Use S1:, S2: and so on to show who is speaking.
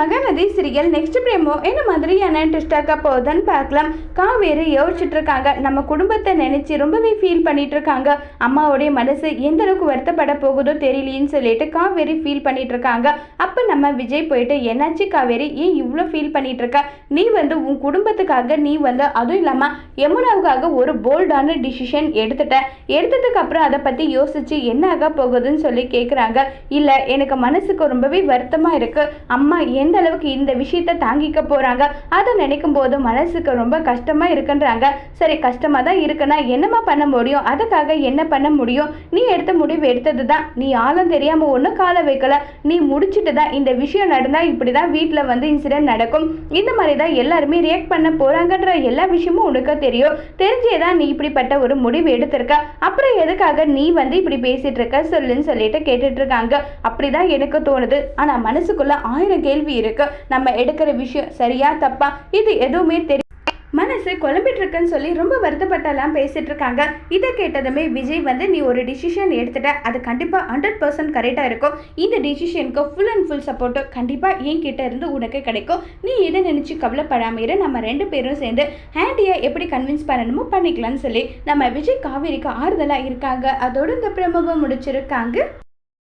S1: Mahanadi serial next பிரேமோ என்ன மாதிரியான ட்விஸ்டாக்க போகுதுன்னு பார்க்கலாம். காவேரி யோசிச்சுட்டு இருக்காங்க. நம்ம குடும்பத்தை நினைச்சு ரொம்பவே ஃபீல் பண்ணிட்டு இருக்காங்க. அம்மாவுடைய மனசு எந்த அளவுக்கு வருத்தப்பட போகுதோ தெரியலையேன்னு சொல்லிட்டு காவேரி ஃபீல் பண்ணிட்டு இருக்காங்க. அப்போ நம்ம விஜய் போயிட்டு என்னாச்சு காவேரி? ஏன் இவ்வளோ ஃபீல் பண்ணிட்டு இருக்க? நீ வந்து உன் குடும்பத்துக்காக நீ வந்து அதுவும் இல்லாமல் யமுனாவுக்காக ஒரு போல்டான டிசிஷன் எடுத்துட்ட. எடுத்ததுக்கு அப்புறம் அதை பற்றி யோசிச்சு என்ன ஆக போகுதுன்னு சொல்லி கேட்குறாங்க இல்லை எனக்கு மனசுக்கு ரொம்பவே வருத்தமாக இருக்கு. அம்மா எந்த அளவுக்கு இந்த விஷயத்தை தாங்கிக்க போகிறாங்க அதை நினைக்கும் போது மனசுக்கு ரொம்ப கஷ்டமாக இருக்குன்றாங்க. சரி கஷ்டமாக தான் இருக்குன்னா என்னம்மா பண்ண முடியும்? அதுக்காக என்ன பண்ண முடியும்? நீ எடுத்த முடிவு எடுத்தது தான் நீ ஆழம் தெரியாமல் ஒன்றும் காலை வைக்கல. நீ முடிச்சிட்டு தான் இந்த விஷயம் நடந்தால் இப்படி தான் வீட்டில் வந்து இன்சிடென்ட் நடக்கும். இந்த மாதிரி தான் எல்லாருமே ரியாக்ட் பண்ண போகிறாங்கன்ற எல்லா விஷயமும் உனக்கு தெரியும். தெரிஞ்சே தான் நீ இப்படிப்பட்ட ஒரு முடிவு எடுத்திருக்க. அப்புறம் எதுக்காக நீ வந்து இப்படி பேசிட்டு இருக்க? சொல்லுன்னு சொல்லிட்டு கேட்டுட்டு இருக்காங்க. அப்படிதான் எனக்கு தோணுது. ஆனா மனசுக்குள்ள ஆயிரம் கேள்வி இருக்கு. நம்ம எடுக்கிற விஷயம் சரியா தப்பா இது எதுவுமே தெரியும் மனசு குழம்பிட்டு இருக்குன்னு சொல்லி ரொம்ப வருத்தப்பட்டெல்லாம் பேசிட்டு இருக்காங்க. இதை கேட்டதுமே விஜய் வந்து நீ ஒரு டிசிஷன் எடுத்துட்ட அது கண்டிப்பாக ஹண்ட்ரட் பர்சன்ட் கரெக்டாக இருக்கும். இந்த டிசிஷனுக்கு ஃபுல் அண்ட் ஃபுல் சப்போர்ட்டு கண்டிப்பாக என் கிட்ட இருந்து உனக்கு கிடைக்கும். நீ இதை நினச்சி கவலைப்படாம இரு நம்ம ரெண்டு பேரும் சேர்ந்து ஹேண்டியை எப்படி கன்வின்ஸ் பண்ணணுமோ பண்ணிக்கலாம்னு சொல்லி நம்ம விஜய் காவேரிக்கு ஆறுதலாக இருக்காங்க. அதோட இந்த பிரமுகம் முடிச்சிருக்காங்க.